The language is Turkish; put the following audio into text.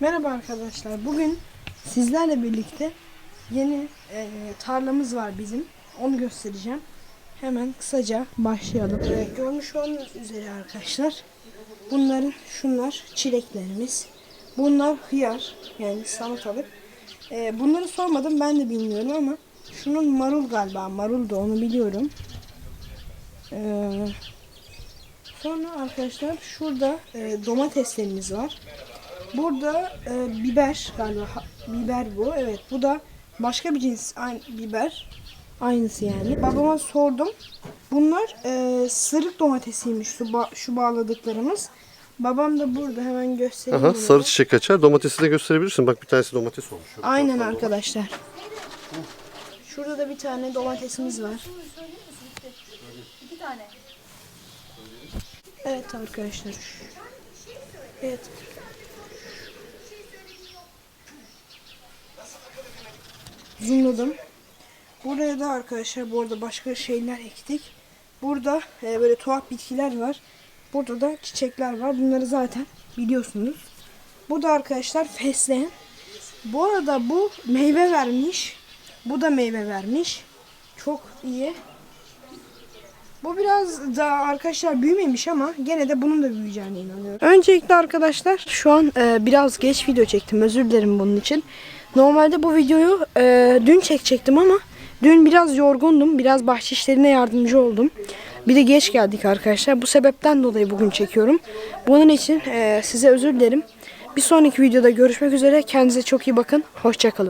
Merhaba arkadaşlar. Bugün sizlerle birlikte yeni e, tarlamız var bizim. Onu göstereceğim. Hemen kısaca başlayalım. Evet, görmüş olduğunuz üzere arkadaşlar. Bunların şunlar çileklerimiz. Bunlar hıyar yani salatalık. E, bunları sormadım ben de bilmiyorum ama şunun marul galiba. Marul da onu biliyorum. Eee Sonra arkadaşlar şurada e, domateslerimiz var. Burada e, biber galiba ha- biber bu. Evet bu da başka bir cins aynı biber. Aynısı yani. Babama sordum. Bunlar e, sırık domatesiymiş şu, ba- şu bağladıklarımız. Babam da burada hemen göstereyim. Aha, bunu sarı çiçek açar. Domatesi de gösterebilirsin. Bak bir tanesi domates olmuş. Şöyle Aynen arkadaşlar. Şurada da bir tane domatesimiz var. İki tane. Evet arkadaşlar. Evet. Zoomladım. Buraya da arkadaşlar bu arada başka şeyler ektik. Burada e, böyle tuhaf bitkiler var. Burada da çiçekler var. Bunları zaten biliyorsunuz. Bu da arkadaşlar fesleğen. Bu arada bu meyve vermiş. Bu da meyve vermiş. Çok iyi. Bu biraz da arkadaşlar büyümemiş ama gene de bunun da büyüyeceğine inanıyorum. Öncelikle arkadaşlar şu an e, biraz geç video çektim. Özür dilerim bunun için. Normalde bu videoyu e, dün çekecektim ama dün biraz yorgundum. Biraz bahçe işlerine yardımcı oldum. Bir de geç geldik arkadaşlar. Bu sebepten dolayı bugün çekiyorum. Bunun için e, size özür dilerim. Bir sonraki videoda görüşmek üzere. Kendinize çok iyi bakın. Hoşçakalın.